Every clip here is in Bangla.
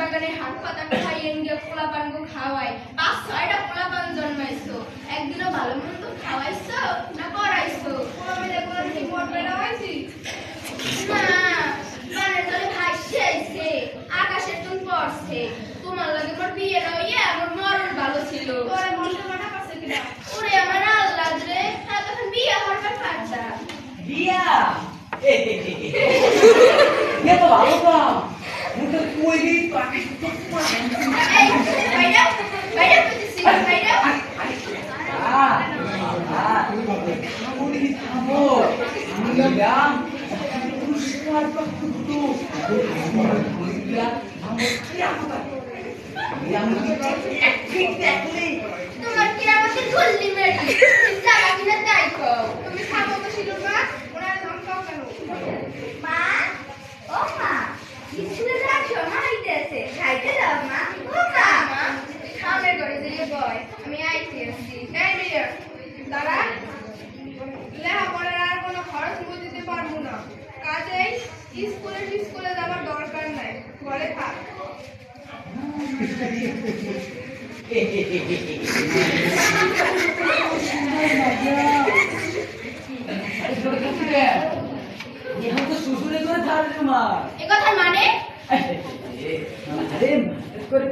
বাগানে হাট পাতা খাইয়েন গিয়ে পোলা পানগো খাওয়াই পাঁচ ছয়টা পোলা পান জন্মাইছো একদিনও ভালো মন্দ খাওয়াইছো না করাইছো পোলা মেলে পোলা কি মোট বেড়া হয়েছি না পানের তলে ভাসছে আইছে আকাশের তুন পড়ছে তোমার লাগে বিয়ে হইয়ে আমার মরণ ভালো ছিল মনটা কিনা ওরে আমার আল্লাহ রে হ্যাঁ তখন বিয়ে হওয়ার পারতা দিয়া এ তো ভালো কাম তোমার কি আমাকে খুললি মেরি জায়গা কিনা তাই তুমি খাব তো ছিল মা ওনার নাম কেন মা? ও মা স্কুলে যাচ্ছো না হইতেছে খাইতে দাও মা ও মা খাওয়ানোর করে দিয়ে বয় আমি আইছি আসছি এই মেয়ে দাঁড়া লেখাপড়ার আর কোনো খরচ মুই দিতে পারব না কাজেই স্কুলে স্কুলে যাবার দরকার নাই? ঘরে থাক। মানে?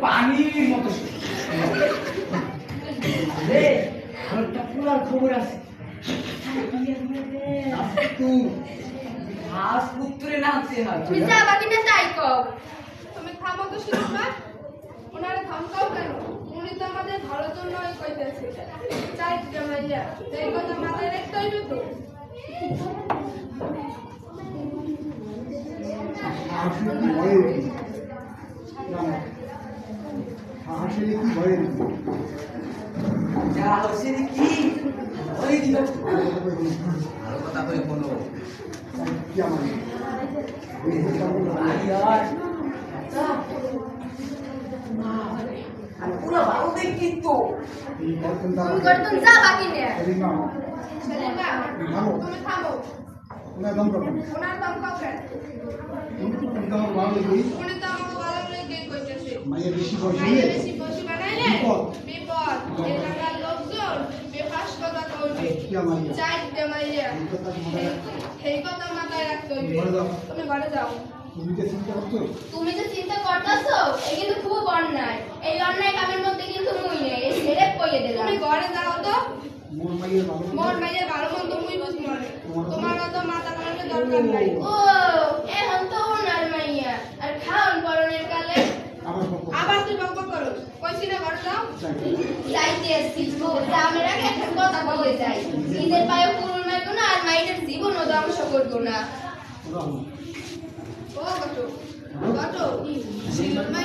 পানির মতো খবর আছে। আজ পুত্রে নাচছে হয়। তুমি যাবা কিনা তাই কও। তুমি থামো তো শিল্পা ওনারে ধমকাও কেন? উনি তো আমাদের ভালোর জন্যই কইতেছে। চাই জামাইয়া এই কথা মাথায় রাখতে হইবে তো হাসলে কি ভয়ে? হাসলে কি ভয়ে যা দিল ভালো কথা করে কোনো কি আমার আয়ার আর করে ওনার দাম করবেন ওনার তো আমার কইতেছে মায়ের বেশি বয়স মাইরে হলে বেশি বসি বিপদ। এলাকার লোকজন বেফাস কথা কইবে কি আমার চাই জামাইয়া এই কথা মাথায় সেই কথা মাথায় রাখতে হইবে তুমি ঘরে যাও। তুমি যে চিন্তা করছ? তুমি যে চিন্তা করতেছো এ কিন্তু খুব অন্যায়। এই অন্যায় কামের মধ্যে কিন্তু মুই নেই এই ছেড়ে কইয়ে দিলাম। তুমি ঘরে যাও তো। মোর মাইয়ের ভালো মন্দ মুই বুঝ মনে তোমার অত মাথা গরমের দরকার নাই। ও এখন তো ওনার মাইয়া। আর খাওন পরনের কালে। আবার তুই বকবক করো কইছি না ঘরে যাও। যাইতে আসছি। জামের আগে একটা কথা বলে যাই। নিজের পায়ে পুরো মাইবো না আর মাইনের ধ্বংস করব না।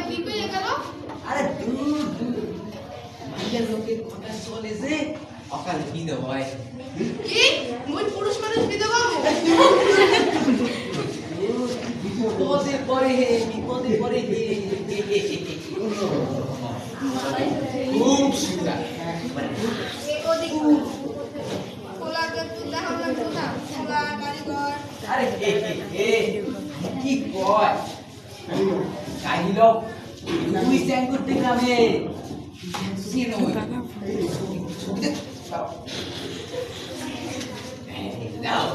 কি গেল? আরে দূর দূর। ভাইয়ের লোকের কথা চলে যে অকাল দেবো ভাই কি? মুই পুরুষ মানুষ বিধবা হব? বিপদে পড়ে হে বিপদে পড়ে হে। খুব সুন্দর। কি কয় সেলিমা, কাহিল তুই চ্যাং করতে গ্রামে সিনো নাও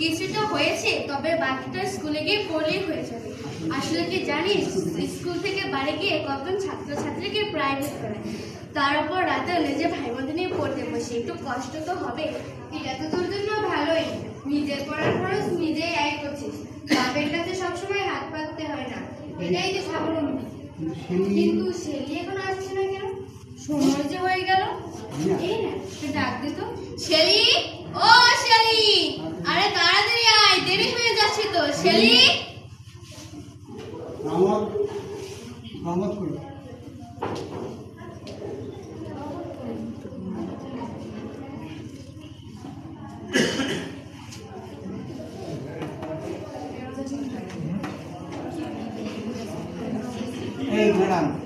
কিছুটা হয়েছে তবে স্কুলে গিয়ে পড়লেই হয়ে যাবে আসলে কি জানিস স্কুল থেকে বাড়ি গিয়ে ছাত্রছাত্রীকে প্রাইভেট তার উপর রাতে নিজে ভাই বোনদের নিয়ে পড়তে বসে। একটু কষ্ট তো হবে এটা তো তোর জন্য ভালোই। এটাই যে স্বাবলম্বী কিন্তু সেলি এখন আসছে না কেন? সময় যে হয়ে গেল। এই না ডাক দে তো। শেলি ও শেলি! আরে তাড়াতাড়ি আয় দেরি হয়ে যাচ্ছে তো। শেলি! এই ম্যাডাম আরে